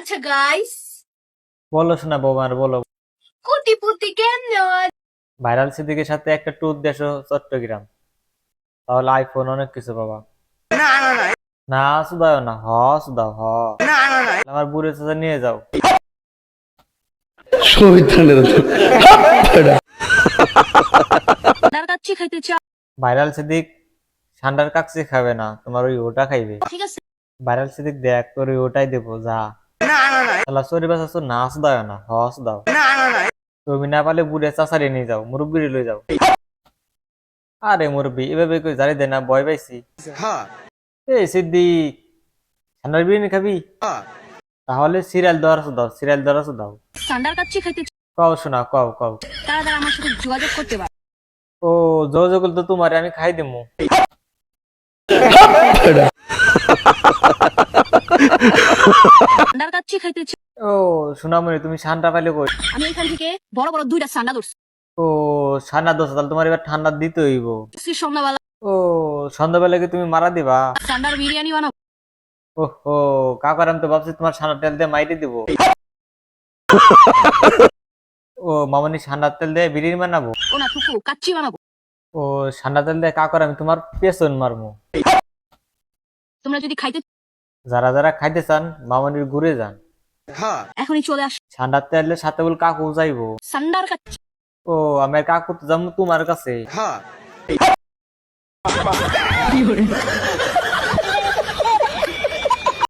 আচ্ছা গাইস বলো শোনা বৌমার বলো। কোটিপতি কেমনে? ভাইরাল সিদ্দিকের সাথে একটা ট্যুর দেশো চট্টগ্রাম। তাহলে আইফোন অনেক কিছু পাবা। না সুদাও না। হ সুদাও হ। আমার বুড়ে চাচা নিয়ে যাও। ভাইরাল সিদ্দিক ঠান্ডার কাকসি খাবে না। তোমার ওই ওটা খাইবে। ঠিক আছে। ভাইরাল সিদ্দিক দেখ তোর ওই ওটাই দেবো যা। তাহলে সরি বাস আসো না সুদাও না হ সুদাও তুমি না পারলে বুড়ে চাচারে নিয়ে যাও মুরব্বিরে লয়ে যাও। আরে মুরব্বি এভাবে কই জানি দে না ভয় পাইছি। এই সিদ্দিক ঠান্ডার বিরিয়ানি খাবি? তাহলে সিরিয়াল দাও সিরিয়াল দেওয়ার দাও। সান্ডার কাচ্চি খাইতে কও শোনা কও কও। আমার সাথে যোগাযোগ করতে পারে। ও যোগাযোগ তো তোমারে আমি খাই দিমু। সান্ডার কাচ্চি খাইতে চাও ও সোনামণি তুমি ঠান্ডা পাইলে কই? আমি এখান থেকে বড় বড় দুইটা সান্ডা ধরছি। ও তাহলে তোমার এবার ঠান্ডা দিতে হইব। সন্ধ্যাবেলা। ও সন্ধ্যাবেলা কি তুমি মারা দিবা? সান্ডার বিরিয়ানি বানাবো। ওহো কাকার আমি তো ভাবছি তোমার তেল দিয়ে মাইরে দিব। ও মামনি ঠান্ডা তেল দিয়ে বিরিয়ানি বানাবো? ও না ফুফু কাচ্চি বানাবো। ও তেল দিয়ে কাকার আমি তোমার পেছন মারমু তোমরা যদি খাইতে যারা যারা খাইতে চান মামনির ঘুরে যান। এখনই চলে আস। ঠান্ডা তেলের সাথে বল কাকু যাইবো। সান্ডার কাছে ও আমার কাকু তো যাব তোমার কাছে।